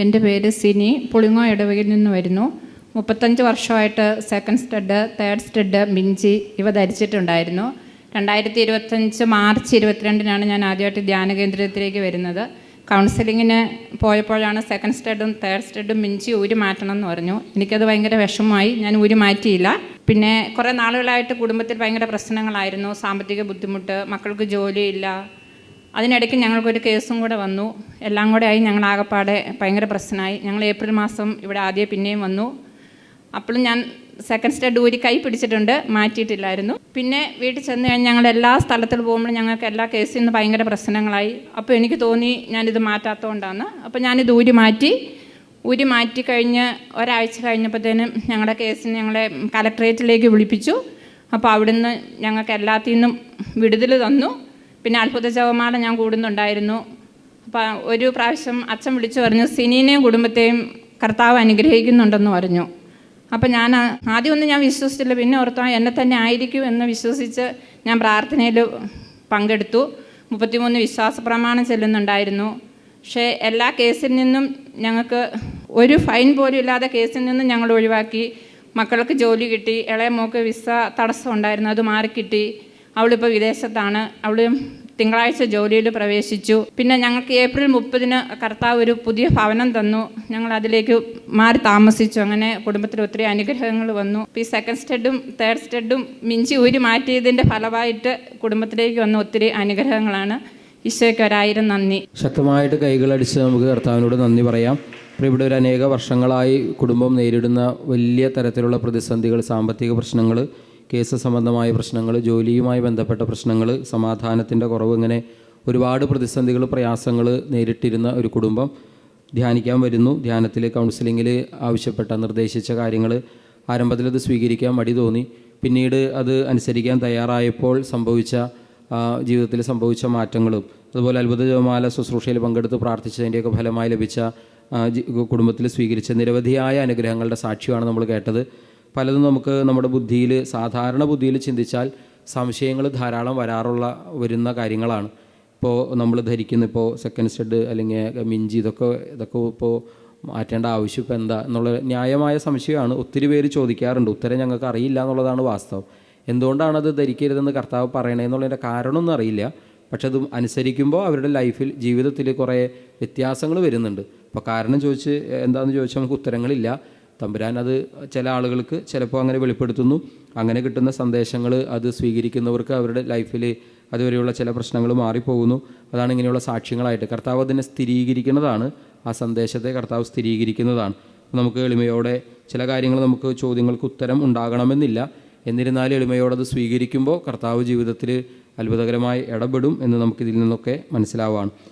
എന്റെ പേര് സിനി. പുളിങ്ങോ ഇടവകയിൽ നിന്ന് വരുന്നു. മുപ്പത്തഞ്ച് വർഷമായിട്ട് സെക്കൻഡ് സ്റ്റഡ് തേർഡ് സ്റ്റഡ് മിഞ്ചി ഇവ ധരിച്ചിട്ടുണ്ടായിരുന്നു. രണ്ടായിരത്തി ഇരുപത്തഞ്ച് മാർച്ച് ഇരുപത്തിരണ്ടിനാണ് ഞാൻ ആദ്യമായിട്ട് ധ്യാന കേന്ദ്രത്തിലേക്ക് വരുന്നത്. കൗൺസിലിങ്ങിന് പോയപ്പോഴാണ് സെക്കൻഡ് സ്റ്റഡും തേർഡ് സ്റ്റഡും മിഞ്ചി ഊരി മാറ്റണം എന്ന് പറഞ്ഞു. എനിക്കത് ഭയങ്കര വിഷമമായി. ഞാൻ ഊരി മാറ്റിയില്ല. പിന്നെ കുറേ നാളുകളായിട്ട് കുടുംബത്തിൽ ഭയങ്കര പ്രശ്നങ്ങളായിരുന്നു. സാമ്പത്തിക ബുദ്ധിമുട്ട് മക്കൾക്ക് ജോലിയില്ല അതിനിടയ്ക്ക് ഞങ്ങൾക്കൊരു കേസും കൂടെ വന്നു. എല്ലാം കൂടെ ആയി ഞങ്ങൾ ആകെപ്പാടെ ഭയങ്കര പ്രശ്നമായി. ഞങ്ങൾ ഏപ്രിൽ മാസം ഇവിടെ ആദ്യം പിന്നെയും വന്നു. അപ്പോഴും ഞാൻ സെക്കൻഡ് സ്റ്റേ ഡൂരി കൈ പിടിച്ചിട്ടുണ്ട്. മാറ്റിയിട്ടില്ലായിരുന്നു. പിന്നെ വീട്ടിൽ ചെന്ന് കഴിഞ്ഞ് ഞങ്ങൾ എല്ലാ സ്ഥലത്തിൽ പോകുമ്പോഴും ഞങ്ങൾക്ക് എല്ലാ കേസിൽ നിന്ന് ഭയങ്കര പ്രശ്നങ്ങളായി. അപ്പോൾ എനിക്ക് തോന്നി ഞാനിത് മാറ്റാത്തതുകൊണ്ടാണ് അപ്പോൾ ഞാനിത് ഊരി മാറ്റി. ഊരി മാറ്റി കഴിഞ്ഞ് ഒരാഴ്ച കഴിഞ്ഞപ്പോഴത്തേനും ഞങ്ങളുടെ കേസിന് ഞങ്ങളെ കലക്ട്രേറ്റിലേക്ക് വിളിപ്പിച്ചു. അപ്പോൾ അവിടുന്ന് ഞങ്ങൾക്ക് എല്ലാത്തിൽ നിന്നും വിടുതൽ തന്നു. പിന്നെ അത്ഭുത ജവമാല ഞാൻ കൂടുന്നുണ്ടായിരുന്നു. അപ്പം ഒരു പ്രാവശ്യം അച്ഛൻ വിളിച്ചു പറഞ്ഞു സിനീനെയും കുടുംബത്തെയും കർത്താവ് അനുഗ്രഹിക്കുന്നുണ്ടെന്ന് പറഞ്ഞു. അപ്പം ഞാൻ ആദ്യമൊന്നും ഞാൻ വിശ്വസിച്ചില്ല പിന്നെ ഓർത്താ എന്നെ തന്നെ ആയിരിക്കും എന്ന് വിശ്വസിച്ച് ഞാൻ പ്രാർത്ഥനയിൽ പങ്കെടുത്തു. മുപ്പത്തിമൂന്ന് വിശ്വാസ പ്രമാണം ചെല്ലുന്നുണ്ടായിരുന്നു. പക്ഷേ എല്ലാ കേസിൽ നിന്നും ഞങ്ങൾക്ക് ഒരു ഫൈൻ പോലും ഇല്ലാതെ കേസിൽ നിന്നും ഞങ്ങൾ ഒഴിവാക്കി. മക്കൾക്ക് ജോലി കിട്ടി ഇളയ മോക്ക് വിസ തടസ്സം ഉണ്ടായിരുന്നു അത് മാറിക്കിട്ടി. അവളിപ്പോൾ വിദേശത്താണ്. അവൾ തിങ്കളാഴ്ച ജോലിയിൽ പ്രവേശിച്ചു. പിന്നെ ഞങ്ങൾക്ക് ഏപ്രിൽ മുപ്പതിന് കർത്താവ് ഒരു പുതിയ ഭവനം തന്നു. ഞങ്ങൾ അതിലേക്ക് മാറി താമസിച്ചു. അങ്ങനെ കുടുംബത്തിൽ ഒത്തിരി അനുഗ്രഹങ്ങൾ വന്നു. ഈ സെക്കൻഡ് സ്റ്റെഡും തേർഡ് സ്റ്റെഡും മിഞ്ചി ഊരി മാറ്റിയതിന്റെ ഫലമായിട്ട് കുടുംബത്തിലേക്ക് വന്ന ഒത്തിരി അനുഗ്രഹങ്ങളാണ്. ഈശോയ്ക്ക് ഒരായിരം നന്ദി. ശക്തമായിട്ട് കൈകളടിച്ച് നമുക്ക് കർത്താവിനോട് നന്ദി പറയാം. ഇവിടെ ഒരു അനേക വർഷങ്ങളായി കുടുംബം നേരിടുന്ന വലിയ തരത്തിലുള്ള പ്രതിസന്ധികൾ സാമ്പത്തിക പ്രശ്നങ്ങൾ കേസ് സംബന്ധമായ പ്രശ്നങ്ങൾ ജോലിയുമായി ബന്ധപ്പെട്ട പ്രശ്നങ്ങൾ സമാധാനത്തിന്റെ കുറവ് ഇങ്ങനെ ഒരുപാട് പ്രതിസന്ധികൾ പ്രയാസങ്ങൾ നേരിട്ടിരുന്ന ഒരു കുടുംബം ധ്യാനിക്കാൻ വരുന്നു. ധ്യാനത്തിൽ കൗൺസിലിങ്ങിൽ ആവശ്യപ്പെട്ട നിർദ്ദേശിച്ച കാര്യങ്ങൾ ആരംഭത്തിൽ അത് സ്വീകരിക്കാൻ മടി തോന്നി. പിന്നീട് അത് അനുസരിക്കാൻ തയ്യാറായപ്പോൾ സംഭവിച്ച ജീവിതത്തിൽ സംഭവിച്ച മാറ്റങ്ങളും അതുപോലെ അത്ഭുത ജപമാല ശുശ്രൂഷയിൽ പങ്കെടുത്ത് പ്രാർത്ഥിച്ചതിന്റെയൊക്കെ ഫലമായി ലഭിച്ച കുടുംബത്തിൽ സ്വീകരിച്ച നിരവധിയായ അനുഗ്രഹങ്ങളുടെ സാക്ഷിയാണ് നമ്മൾ കേട്ടത്. പലതും നമുക്ക് നമ്മുടെ ബുദ്ധിയിൽ സാധാരണ ബുദ്ധിയിൽ ചിന്തിച്ചാൽ സംശയങ്ങൾ ധാരാളം വരാറുള്ള വരുന്ന കാര്യങ്ങളാണ്. ഇപ്പോൾ നമ്മൾ ധരിക്കുന്ന ഇപ്പോൾ സെക്കൻഡ് സ്റ്റഡ് അല്ലെങ്കിൽ മിഞ്ചി ഇതൊക്കെ ഇതൊക്കെ ഇപ്പോൾ മാറ്റേണ്ട ആവശ്യം ഇപ്പോൾ എന്താ? എന്നുള്ള ന്യായമായ സംശയമാണ് ഒത്തിരി പേര് ചോദിക്കാറുണ്ട്. ഉത്തരം ഞങ്ങൾക്ക് അറിയില്ല എന്നുള്ളതാണ് വാസ്തവം. എന്തുകൊണ്ടാണ് അത് ധരിക്കരുതെന്ന് കർത്താവ് പറയണേ എന്നുള്ളതിന്റെ കാരണമൊന്നും അറിയില്ല. പക്ഷെ അത് അനുസരിക്കുമ്പോൾ അവരുടെ ലൈഫിൽ ജീവിതത്തിൽ കുറേ വ്യത്യാസങ്ങൾ വരുന്നുണ്ട്. അപ്പോൾ കാരണം ചോദിച്ച് എന്താണെന്ന് ചോദിച്ചാൽ നമുക്ക് ഉത്തരങ്ങളില്ല. തമ്പുരാൻ അത് ചില ആളുകൾക്ക് ചിലപ്പോൾ അങ്ങനെ വെളിപ്പെടുത്തുന്നു. അങ്ങനെ കിട്ടുന്ന സന്ദേശങ്ങൾ അത് സ്വീകരിക്കുന്നവർക്ക് അവരുടെ ലൈഫിൽ അതുവരെയുള്ള ചില പ്രശ്നങ്ങൾ മാറിപ്പോകുന്നു. അതാണ് ഇങ്ങനെയുള്ള സാക്ഷ്യങ്ങളായിട്ട് കർത്താവ് അതിനെ സ്ഥിരീകരിക്കുന്നതാണ്. ആ സന്ദേശത്തെ കർത്താവ് സ്ഥിരീകരിക്കുന്നതാണ്. നമുക്ക് എളിമയോടെ ചില കാര്യങ്ങൾ നമുക്ക് ചോദ്യങ്ങൾക്ക് ഉത്തരം ഉണ്ടാകണമെന്നില്ല. എന്നിരുന്നാലും എളിമയോടെ അത് സ്വീകരിക്കുമ്പോൾ കർത്താവ് ജീവിതത്തിൽ അത്ഭുതകരമായി ഇടപെടും എന്ന് നമുക്കിതിൽ നിന്നൊക്കെ മനസ്സിലാവുകയാണ്